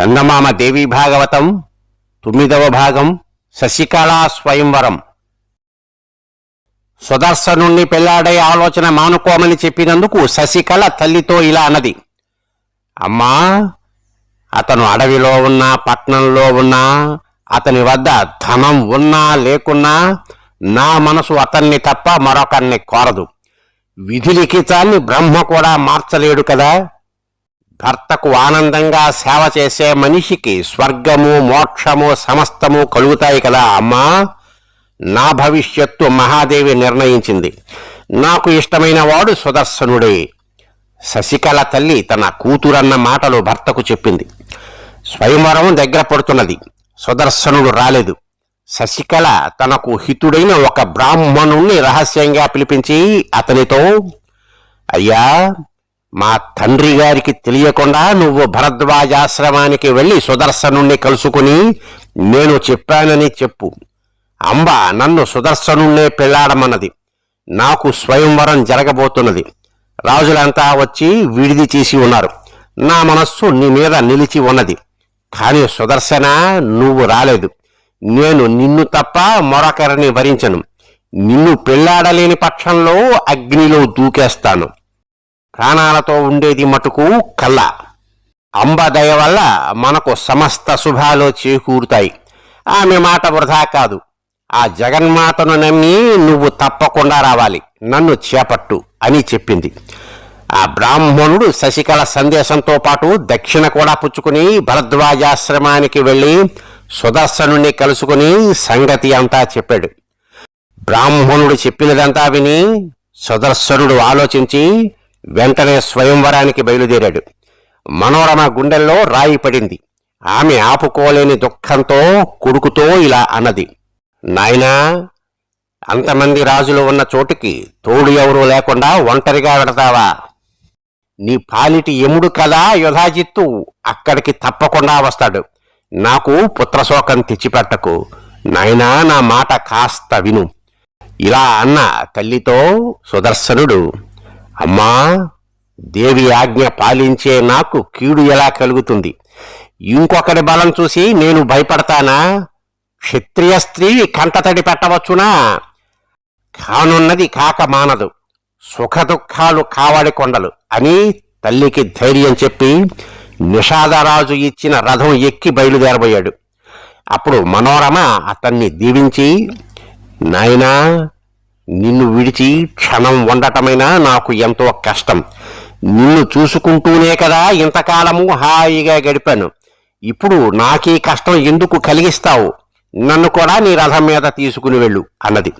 చందమామ దేవి భాగవతం తొమ్మిదవ భాగం శశికళా స్వయంవరం. సుదర్శనుణ్ణి పెళ్ళాడే ఆలోచన మానుకోమని చెప్పినందుకు శశికళ తల్లితో ఇలా అన్నది. అమ్మా అతను అడవిలో ఉన్నా పట్నంలో ఉన్నా అతని వద్ద ధనం ఉన్నా లేకున్నా నా మనసు అతన్ని తప్ప మరొకరిని కోరదు. విధి లిఖితాన్ని బ్రహ్మ కూడా మార్చలేడు కదా? భర్తకు ఆనందంగా సేవ చేసే మనిషికి స్వర్గము మోక్షము సమస్తము కలుగుతాయి కదా అమ్మా. నా భవిష్యత్తు మహాదేవి నిర్ణయించింది. నాకు ఇష్టమైన వాడు సుదర్శనుడే. శశికళ తల్లి తన కూతురన్న మాటలు భర్తకు చెప్పింది. స్వయంవరం దగ్గర పడుతున్నది. సుదర్శనుడు రాలేదు. శశికళ తనకు హితుడైన ఒక బ్రాహ్మణుణ్ణి రహస్యంగా పిలిపించి అతనితో అయ్యా మా తండ్రి గారికి తెలియకుండా నువ్వు భరద్వాజాశ్రమానికి వెళ్ళి సుదర్శనుణ్ణి కలుసుకుని నేను చెప్పానని చెప్పు. అంబ నన్ను సుదర్శనుణ్ణే పెళ్ళాడమన్నది. నాకు స్వయంవరం జరగబోతున్నది. రాజులంతా వచ్చి విడిది చేసి ఉన్నారు. నా మనస్సు నీ మీద నిలిచి ఉన్నది. కానీ సుదర్శన నువ్వు రాలేదు. నేను నిన్ను తప్ప మరొకరిని భరించను నిన్ను పెళ్ళాడలేని పక్షంలో అగ్నిలో దూకేస్తాను. ప్రాణాలతో ఉండేది మటుకు కళ్ళ. అంబ దయ వల్ల మనకు సమస్త శుభాలు చేకూరుతాయి. ఆమె మాట వృధా కాదు. ఆ జగన్మాతను నమ్మి నువ్వు తప్పకుండా రావాలి. నన్ను చేపట్టు అని చెప్పింది. ఆ బ్రాహ్మణుడు శశికళ సందేశంతో పాటు దక్షిణ కూడా పుచ్చుకుని భరద్వాజాశ్రమానికి వెళ్ళి సుదర్శనుణ్ణి కలుసుకుని సంగతి అంతా చెప్పాడు. బ్రాహ్మణుడు చెప్పినదంతా విని సుదర్శనుడు ఆలోచించి వెంటనే స్వయంవరానికి బయలుదేరాడు. మనోరమ గుండెల్లో రాయి పడింది. ఆమె ఆపుకోలేని దుఃఖంతో కొడుకుతో ఇలా అన్నది. నాయనా అంతమంది రాజులు ఉన్న చోటుకి తోడు ఎవరూ లేకుండా ఒంటరిగా వెడతావా నీ పాలిటి ఎముడు కదా యుధాజిత్తు అక్కడికి తప్పకుండా వస్తాడు. నాకు పుత్రశోకం తెచ్చిపెట్టకు. నాయనా నా మాట కాస్త విను ఇలా అన్న తల్లితో సుదర్శనుడు అమ్మా దేవి ఆజ్ఞ పాలించే నాకు కీడు ఎలా కలుగుతుంది? ఇంకొకటి బలం చూసి నేను భయపడతానా? క్షత్రియ స్త్రీ కంటతడి పెట్టవచ్చునా? కానున్నది కాక మానదు. సుఖదుఖాలు కావడి కొండలు అని తల్లికి ధైర్యం చెప్పి నిషాదరాజు ఇచ్చిన రథం ఎక్కి బయలుదేరబోయాడు. అప్పుడు మనోరమ అతన్ని దీవించి నాయనా నిన్ను విడిచి క్షణం ఉండటమైనా నాకు ఎంతో కష్టం. నిన్ను చూసుకుంటూనే కదా ఇంతకాలము హాయిగా గడిపాను. ఇప్పుడు నాకీ కష్టం ఎందుకు కలిగిస్తావు? నన్ను కూడా నీ రథం మీద తీసుకుని వెళ్ళు అన్నది.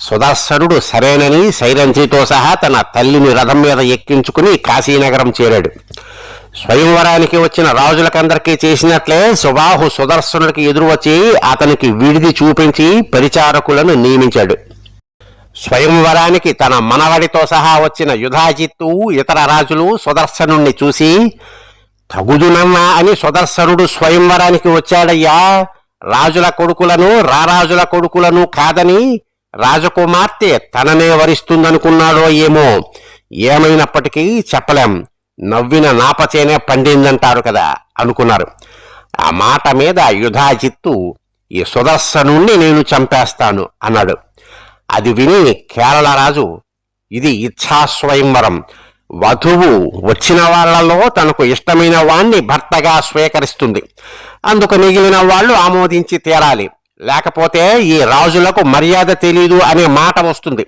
సుదర్శనుడు సరేనని సైరంజితో సహా తన తల్లిని రథం మీద ఎక్కించుకుని కాశీనగరం చేరాడు. స్వయంవరానికి వచ్చిన రాజులకందరికీ చేసినట్లే సుబాహు సుదర్శనుడికి ఎదురు వచ్చి అతనికి విడిది చూపించి పరిచారకులను నియమించాడు. స్వయంవరానికి తన మనవడితో సహా వచ్చిన యుధాజిత్తు ఇతర రాజులు సుదర్శనుణ్ణి చూసి తగుదునన్నా అని సుదర్శనుడు స్వయంవరానికి వచ్చాడయ్యా. రాజుల కొడుకులను రారాజుల కొడుకులను కాదని రాజకుమార్తె తననే వరిస్తుందనుకున్నాడో ఏమో. ఏమైనప్పటికీ చెప్పలేం. నవ్విన నాపచేనే పండిందంటారు కదా అనుకున్నారు. ఆ మాట మీద యుధాజిత్తు ఈ సుదర్శనుణ్ణి నేను చంపేస్తాను అన్నాడు. అది విని కేరళ రాజు ఇది ఇచ్ఛాస్వయంవరం. వధువు వచ్చిన వాళ్ళలో తనకు ఇష్టమైన వాణ్ణి భర్తగా స్వీకరిస్తుంది. అందుకు మిగిలిన వాళ్ళు ఆమోదించి తీరాలి. లేకపోతే ఈ రాజులకు మర్యాద తెలీదు అనే మాట వస్తుంది.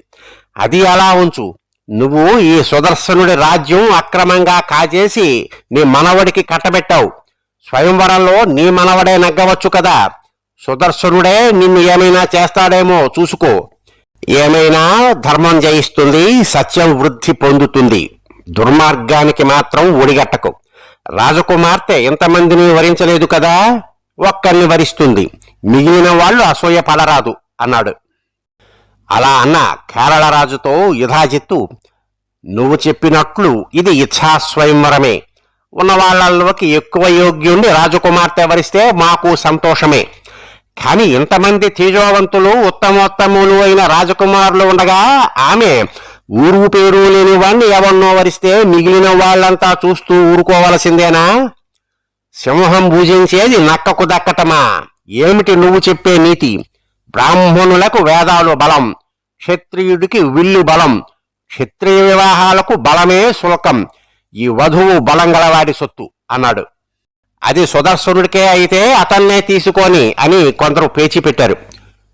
అది అలా ఉంచు. నువ్వు ఈ సుదర్శనుడి రాజ్యం అక్రమంగా కాజేసి నీ మనవడికి కట్టబెట్టావు. స్వయంవరంలో నీ మనవడే నగ్గవచ్చు కదా. సుదర్శనుడే నిన్ను ఏమైనా చేస్తాడేమో చూసుకో. ఏమైనా ధర్మం జయిస్తుంది సత్యం వృద్ధి పొందుతుంది. దుర్మార్గానికి మాత్రం ఒడిగట్టకు. రాజకుమార్తె ఎంతమందిని వరించలేదు కదా? ఒక్కరిని వరిస్తుంది. మిగిలిన వాళ్ళు అసూయ పడరాదు అన్నాడు. అలా అన్న కేరళ రాజుతో యుధాజిత్తు నువ్వు చెప్పినట్లు ఇది ఇచ్ఛాస్వయంవరమే. ఉన్న వాళ్ళలోకి ఎక్కువ యోగ్యుండి రాజకుమార్తె వరిస్తే మాకు సంతోషమే. కానీ ఇంతమంది తేజోవంతులు ఉత్తమోత్తములు అయిన రాజకుమారులు ఉండగా ఆమె ఊరు పేరు లేని వాణ్ణి ఎవన్నో వరిస్తే మిగిలిన వాళ్ళంతా చూస్తూ ఊరుకోవలసిందేనా? సింహం భుజించేది నక్కకు దక్కటమా? ఏమిటి నువ్వు చెప్పే నీతి? బ్రాహ్మణులకు వేదాలు బలం క్షత్రియుడికి విల్లు బలం క్షత్రియ వివాహాలకు బలమే శుల్కం ఈ వధువు బలం గలవాడి సొత్తు అన్నాడు. అది సుదర్శనుడికే అయితే అతన్నే తీసుకొని అని కొందరు పేచి పెట్టారు.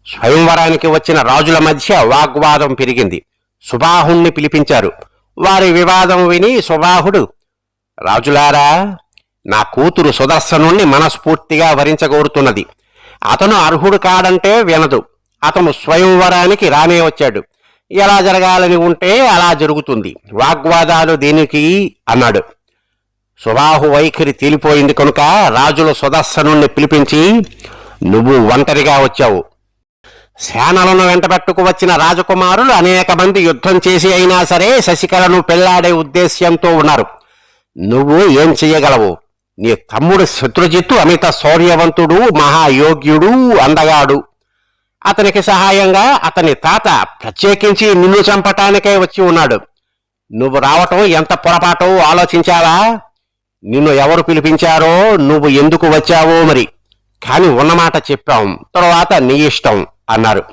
స్వయంవరానికి వచ్చిన రాజుల మధ్య వాగ్వాదం పెరిగింది. సుబాహుణ్ణి పిలిపించారు. వారి వివాదం విని సుబాహుడు రాజులారా నా కూతురు సుదర్శనుణ్ణి మనస్ఫూర్తిగా వరించగోరుతున్నది. అతను అర్హుడు కాడంటే వినదు. అతను స్వయంవరానికి రానే వచ్చాడు. ఎలా జరగాలని ఉంటే అలా జరుగుతుంది. వాగ్వాదాలు దీనికి? అన్నాడు. సుబాహు వైఖరి తేలిపోయింది కనుక రాజుల సుదర్శనుణ్ణి పిలిపించి నువ్వు ఒంటరిగా వచ్చావు. సేనలను వెంటబెట్టుకు వచ్చిన రాజకుమారులు అనేక మంది యుద్ధం చేసి అయినా సరే శశికళను పెళ్ళాడే ఉద్దేశ్యంతో ఉన్నారు. నువ్వు ఏం చెయ్యగలవు? నీ తమ్ముడు శత్రుజిత్తు అమిత శౌర్యవంతుడు మహాయోగ్యుడు అందగాడు. అతనికి సహాయంగా అతని తాత ప్రత్యేకించి నిన్ను చంపటానికే వచ్చి ఉన్నాడు. నువ్వు రావటం ఎంత పొరపాటో ఆలోచించావా? నిన్ను ఎవరు పిలిపించారో నువ్వు ఎందుకు వచ్చావో మరి. కాని ఉన్నమాట చెప్పాం తరువాత నీ ఇష్టం అన్నారు.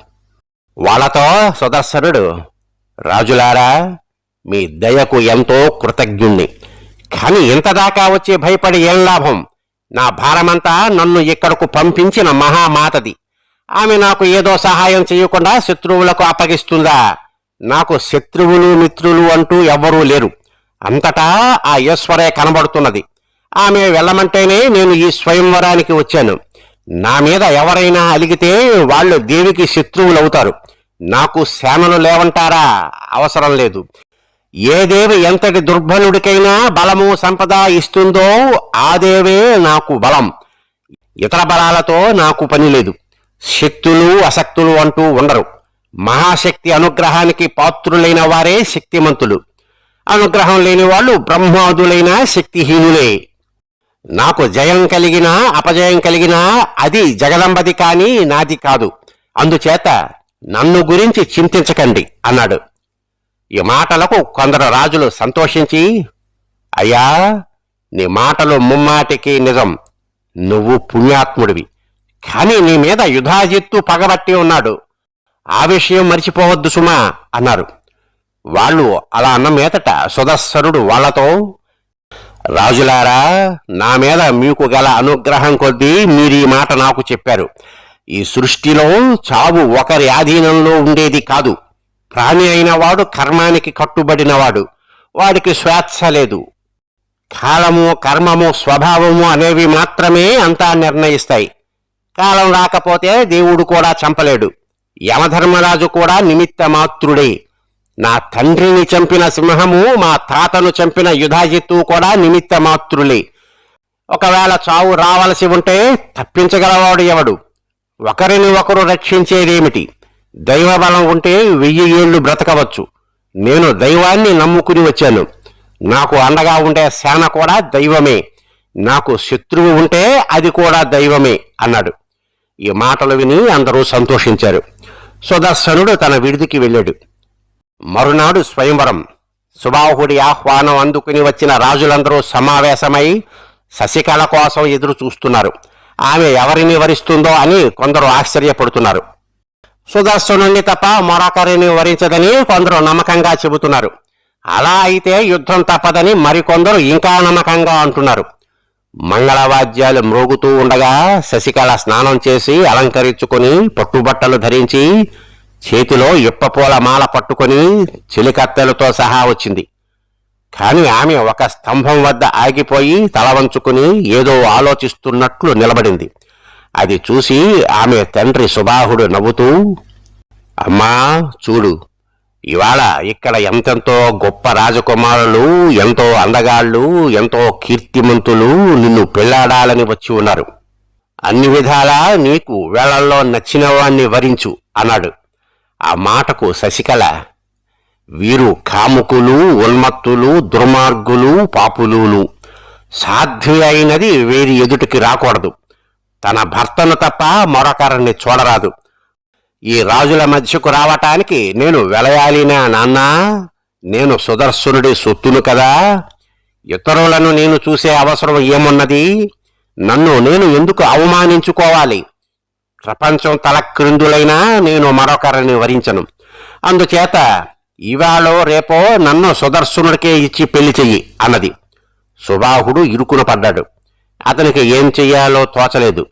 వాళ్ళతో సుదర్శనుడు రాజులారా మీ దయకు ఎంతో కృతజ్ఞుణ్ణి. కాని ఇంతదాకా వచ్చి భయపడి ఏం లాభం? నా భారమంతా నన్ను ఇక్కడకు పంపించిన మహామాతది. ఆమె నాకు ఏదో సహాయం చేయకుండా శత్రువులకు అప్పగిస్తుందా? నాకు శత్రువులు మిత్రులు అంటూ ఎవ్వరూ లేరు. అంతటా ఆ ఈశ్వరే కనబడుతున్నది. ఆమె వెళ్ళమంటేనే నేను ఈ స్వయంవరానికి వచ్చాను. నా మీద ఎవరైనా అలిగితే వాళ్ళు దేవికి శత్రువులవుతారు. నాకు సేనలు లేవంటారా? అవసరం లేదు. ఏ దేవి ఎంతటి దుర్బలుడికైనా బలము సంపద ఇస్తుందో ఆ దేవే నాకు బలం. ఇతర బలాలతో నాకు పని లేదు. శక్తులు అశక్తులు అంటూ ఉండరు. మహాశక్తి అనుగ్రహానికి పాత్రులైన వారే శక్తిమంతులు. అనుగ్రహం లేని వాళ్ళు బ్రహ్మాదులైన శక్తిహీనులే. నాకు జయం కలిగినా అపజయం కలిగినా అది జగదంబది కాని నాది కాదు. అందుచేత నన్ను గురించి చింతించకండి అన్నాడు. ఈ మాటలకు కొందరు రాజులు సంతోషించి అయ్యా నీ మాటలు ముమ్మాటికి నిజం. నువ్వు పుణ్యాత్ముడివి. కాని నీ మీద యుధాజిత్తు పగబట్టి ఉన్నాడు. ఆ విషయం మర్చిపోవద్దు సుమా అన్నారు. వాళ్ళు అలా అన్న మీదట సుదస్సరుడు వాళ్ళతో రాజులారా నా మీద మీకు గల అనుగ్రహం కొద్దీ మీరు ఈ మాట నాకు చెప్పారు. ఈ సృష్టిలో చావు ఒకరి ఆధీనంలో ఉండేది కాదు. ప్రాణి అయిన వాడు కర్మానికి కట్టుబడినవాడు. వాడికి స్వేచ్ఛ లేదు. కాలము కర్మము స్వభావము అనేవి మాత్రమే అంతా నిర్ణయిస్తాయి. కాలం రాకపోతే దేవుడు కూడా చంపలేడు. యమధర్మరాజు కూడా నిమిత్త మాత్రుడే. నా తండ్రిని చంపిన సింహము మా తాతను చంపిన యుధాజిత్తు కూడా నిమిత్త మాత్రులే. ఒకవేళ చావు రావలసి ఉంటే తప్పించగలవాడు ఎవడు? ఒకరిని ఒకరు రక్షించేదేమిటి? దైవబలం ఉంటే వెయ్యి ఏళ్ళు బ్రతకవచ్చు. నేను దైవాన్ని నమ్ముకుని వచ్చాను. నాకు అండగా ఉండే సేన కూడా దైవమే. నాకు శత్రువు ఉంటే అది కూడా దైవమే అన్నాడు. ఈ మాటలు విని అందరూ సంతోషించారు. సుదర్శనుడు తన విడిదికి వెళ్ళాడు. మరునాడు స్వయంవరం సుబాహుడి ఆహ్వానం అందుకుని వచ్చిన రాజులందరూ సమావేశమై శశికళ కోసం ఎదురు చూస్తున్నారు. ఆమె ఎవరిని వరిస్తుందో అని కొందరు ఆశ్చర్యపడుతున్నారు. సుదర్శనుణ్ణి తప్ప మరొకరిని వరించదని కొందరు నమ్మకంగా చెబుతున్నారు. అలా అయితే యుద్ధం తప్పదని మరికొందరు ఇంకా నమ్మకంగా అంటున్నారు. మంగళవాద్యాలు మ్రోగుతూ ఉండగా శశికళ స్నానం చేసి అలంకరించుకుని పట్టుబట్టలు ధరించి చేతిలో ఇప్పపూల మాల పట్టుకొని చిలికత్తెలతో సహా వచ్చింది. కాని ఆమె ఒక స్తంభం వద్ద ఆగిపోయి తల వంచుకుని ఏదో ఆలోచిస్తున్నట్లు నిలబడింది. అది చూసి ఆమె తండ్రి సుబాహుడు నవ్వుతూ అమ్మా చూడు ఇవాళ ఇక్కడ ఎంతెంతో గొప్ప రాజకుమారులు ఎంతో అందగాళ్ళు ఎంతో కీర్తిమంతులు నిన్ను పెళ్ళాడాలని వచ్చి ఉన్నారు. అన్ని విధాలా నీకు వేళల్లో నచ్చిన వాణ్ణి వరించు అన్నాడు. ఆ మాటకు శశికళ వీరు కాముకులు ఉన్మత్తులు దుర్మార్గులు పాపులును సాధ్యమైనది అయినది వీరి ఎదుటికి రాకూడదు. తన భర్తను తప్ప మరొకరిని చూడరాదు. ఈ రాజుల మధ్యకు రావటానికి నేను వెలయాలినా నాన్నా? నేను సుదర్శనుడి సొత్తును కదా? ఇతరులను నేను చూసే అవసరం ఏమున్నది? నన్ను నేను ఎందుకు అవమానించుకోవాలి? ప్రపంచం తలక్రిందులైనా నేను మరొకరిని వరించను. అందుచేత ఇవాళో రేపో నన్ను సుదర్శనుడికే ఇచ్చి పెళ్ళి చెయ్యి అన్నది. సుబాహుడు ఇరుకున పడ్డాడు. అతనికి ఏం చెయ్యాలో తోచలేదు.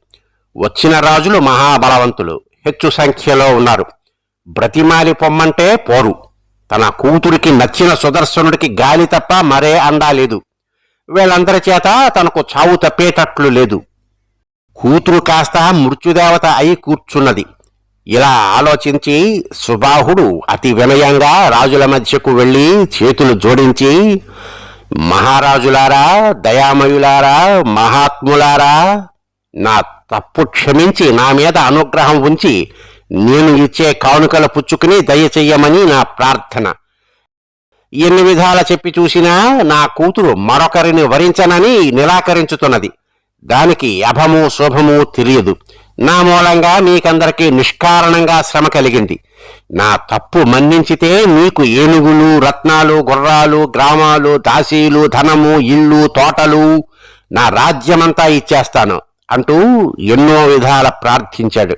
వచ్చిన రాజులు మహాబలవంతులు. హెచ్చు సంఖ్యలో ఉన్నారు. బ్రతిమాలి పొమ్మంటే పోరు. తన కూతురికి నచ్చిన సుదర్శనుడికి గాలి తప్ప మరే అండా లేదు. వీళ్ళందరి చేత తనకు చావు తప్పేటట్లు లేదు. కూతురు కాస్త మృత్యుదేవత అయి కూర్చున్నది. ఇలా ఆలోచించి సుబాహుడు అతి వినయంగా రాజుల మధ్యకు వెళ్ళి చేతులు జోడించి మహారాజులారా దయామయులారా మహాత్ములారా నా తప్పు క్షమించి నా మీద అనుగ్రహం ఉంచి నేను ఇచ్చే కానుకలు పుచ్చుకుని దయచెయ్యమని నా ప్రార్థన. ఎన్ని విధాల చెప్పి చూసినా నా కూతురు మరొకరిని వరించనని నిరాకరించుతున్నది. దానికి అభము శుభము తెలియదు. నా మూలంగా మీకందరికీ నిష్కారణంగా శ్రమ కలిగింది. నా తప్పు మన్నించితే మీకు ఏనుగులు రత్నాలు గుర్రాలు గ్రామాలు దాసీలు ధనము ఇల్లు తోటలు నా రాజ్యమంతా ఇచ్చేస్తాను అంటూ ఎన్నో విధాల ప్రార్థించాడు.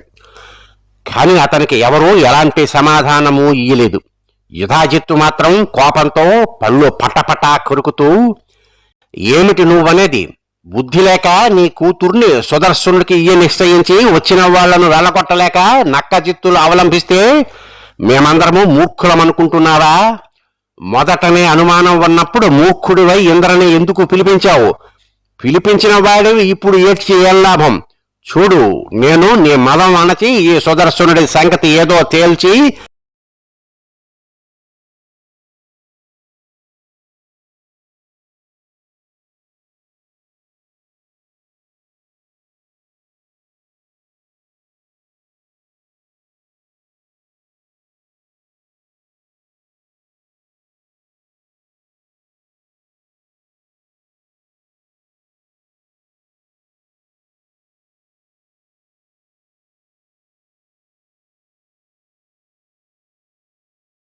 కాని అతనికి ఎవరూ ఎలాంటి సమాధానము ఇయ్యలేదు. యుధాజిత్తు మాత్రం కోపంతో పళ్ళు పటపటా కొరుకుతూ ఏమిటి నువ్వనేది? బుద్ధి లేక నీ కూతుర్ని సుదర్శనుడికి ఇయ్య నిశ్చయించి వచ్చిన వాళ్ళను వెళ్ళగొట్టలేక నక్క జిత్తులు అవలంబిస్తే మేమందరము మూర్ఖులమనుకుంటున్నావా మొదటనే అనుమానం ఉన్నప్పుడు మూర్ఖుడివై ఇంద్రని ఎందుకు పిలిపించావు? పిలిపించిన వాడివి ఇప్పుడు ఏడ్చి ఏం లాభం? చూడు నేను నీ మదం అణచి ఈ సుదర్శనుడి సంగతి ఏదో తేల్చి